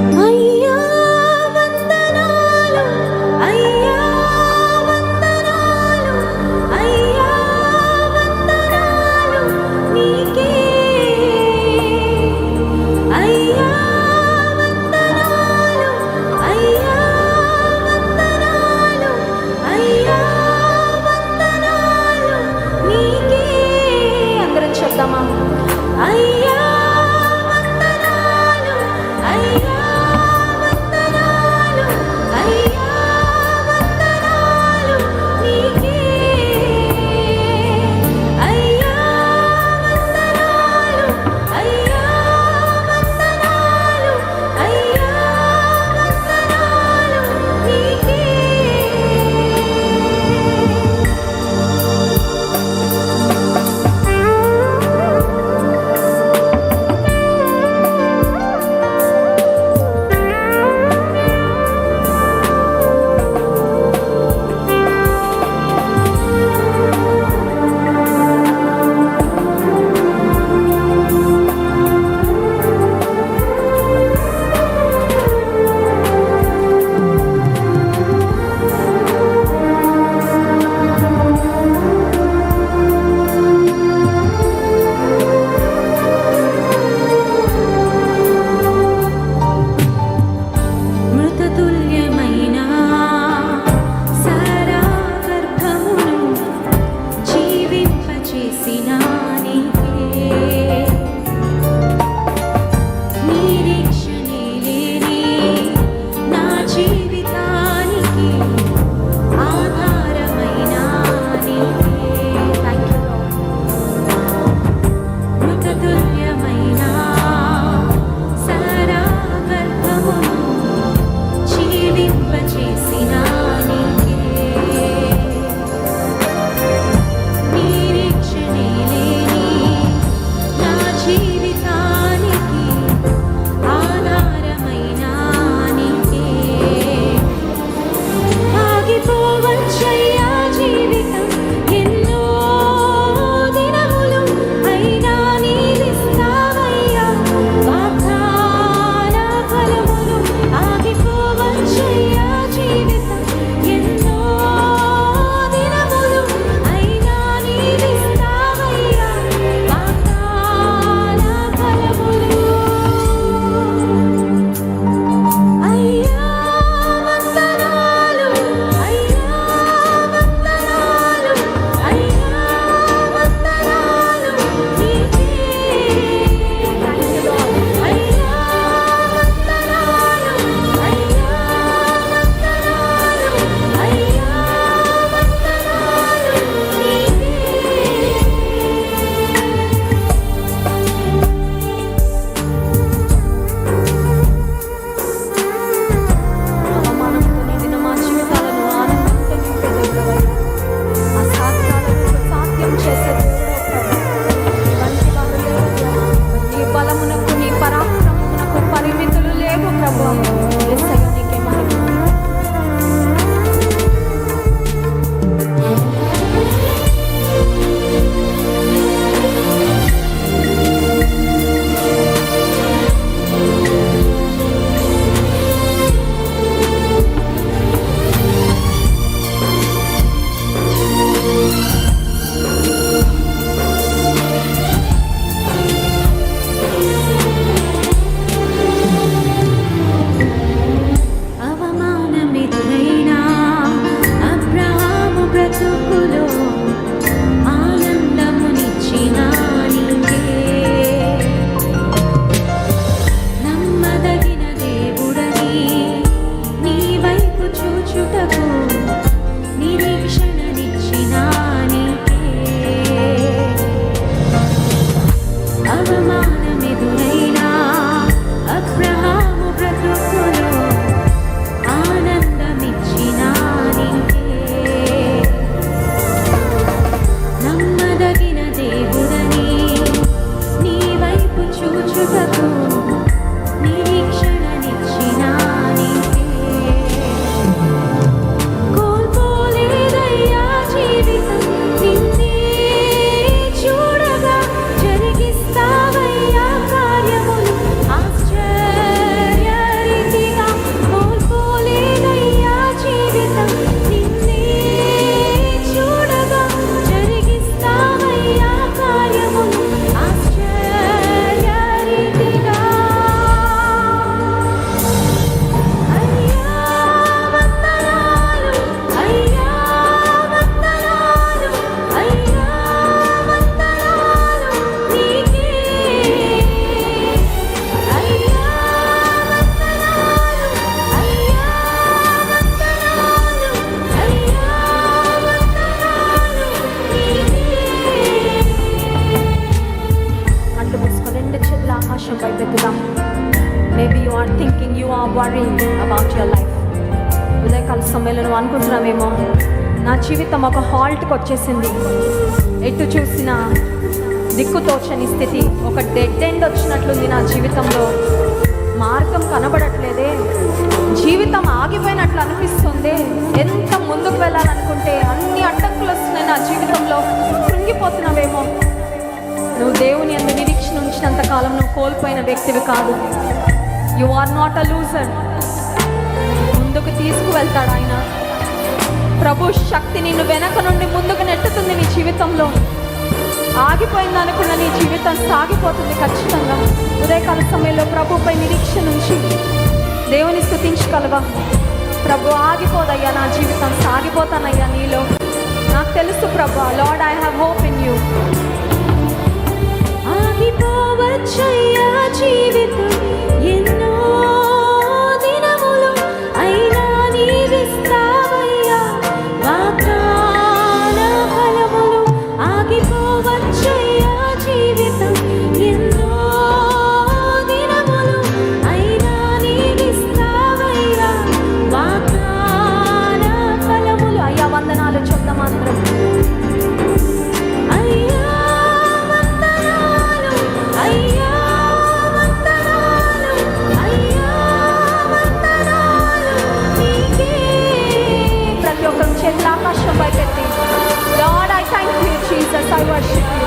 Ooh. Worry about your life ఉదయకాల సమయంలో నువ్వు అనుకుంటున్నావేమో? నా జీవితం ఒక హాల్ట్కి వచ్చేసింది. ఎటు చూసినా దిక్కుతోచని స్థితి. ఒక డెడ్ ఎండ్ వచ్చినట్లుంది నా జీవితంలో. మార్గం కనబడట్లేదే. జీవితం ఆగిపోయినట్లు అనిపిస్తుంది. ఎంత ముందుకు వెళ్ళాలనుకుంటే అన్ని అడ్డంకులు వస్తున్నాయి నా జీవితంలో. కృంగిపోతున్నావేమో. నువ్వు దేవుని అందు నిరీక్షణ ఉంచినంత కాలం నువ్వు కోల్పోయిన వ్యక్తివి కాదు. You are not a loser ముందుకు తీసుకువెళ్తాడు ఆయన. ప్రభు శక్తి నిన్ను వెనక నుండి ముందుకు నెట్టుతుంది నీ జీవితంలో. ఆగిపోయింది అనుకున్న నీ జీవితం సాగిపోతుంది ఖచ్చితంగా. ఉదయకాల సమయంలో ప్రభుపై నిరీక్ష నుంచి దేవుని స్థుతించగలవా? ప్రభు ఆగిపోదయ్యా నా జీవితం సాగిపోతానయ్యా నీలో. నాకు తెలుసు ప్రభు Lord I have hope in you ఆగిపోవచ్చయ్యా జీవితం. Jesus, I worship you.